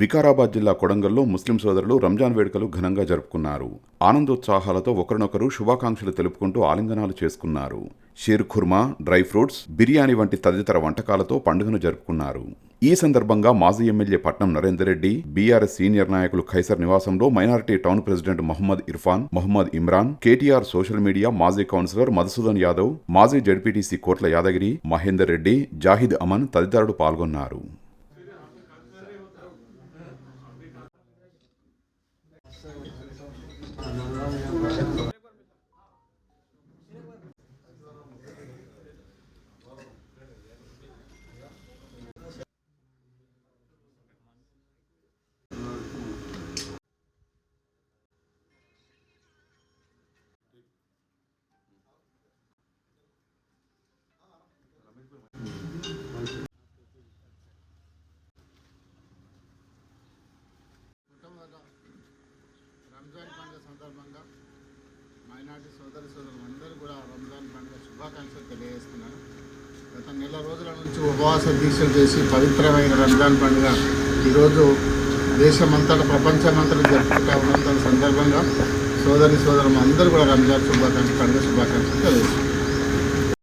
వికారాబాద్ జిల్లా కొడంగల్లో ముస్లిం సోదరులు రంజాన్ వేడుకలు ఘనంగా జరుపుకున్నారు. ఆనందోత్సాహాలతో ఒకరినొకరు శుభాకాంక్షలు తెలుపుకుంటూ ఆలింగనాలు చేసుకున్నారు. షీర్ ఖుర్మా డ్రై ఫ్రూట్స్ బిర్యానీ వంటి తదితర వంటకాలతో పండుగను జరుపుకున్నారు. ఈ సందర్భంగా మాజీ MLA Patnam Narender Reddy BRS senior నాయకులు ఖైసర్ నివాసంలో minority town president Mohammed Irfan Mohammed Imran KTR social media మాజీ కౌన్సిలర్ మధుసూదన్ యాదవ్ మాజీ జడ్పీటీసీ కోట్ల యాదగిరి మహేందర్ రెడ్డి జాహిద్ అమన్ తదితరులు పాల్గొన్నారు. So, రంజాన్ పండుగ సందర్భంగా మైనార్టీ సోదరి సోదరులు అందరూ కూడా రంజాన్ పండుగ శుభాకాంక్షలు తెలియజేస్తున్నాను గత నెల రోజుల నుంచి ఉపవాస దీక్షలు చేసి పవిత్రమైన రంజాన్ పండుగ ఈరోజు దేశమంతటా ప్రపంచమంతటా జరుపుకుంటా ఉన్నంత సందర్భంగా సోదరి సోదరులు అందరూ కూడా రంజాన్ శుభాకాంక్షలు పండుగ శుభాకాంక్షలు తెలియజేస్తున్నారు.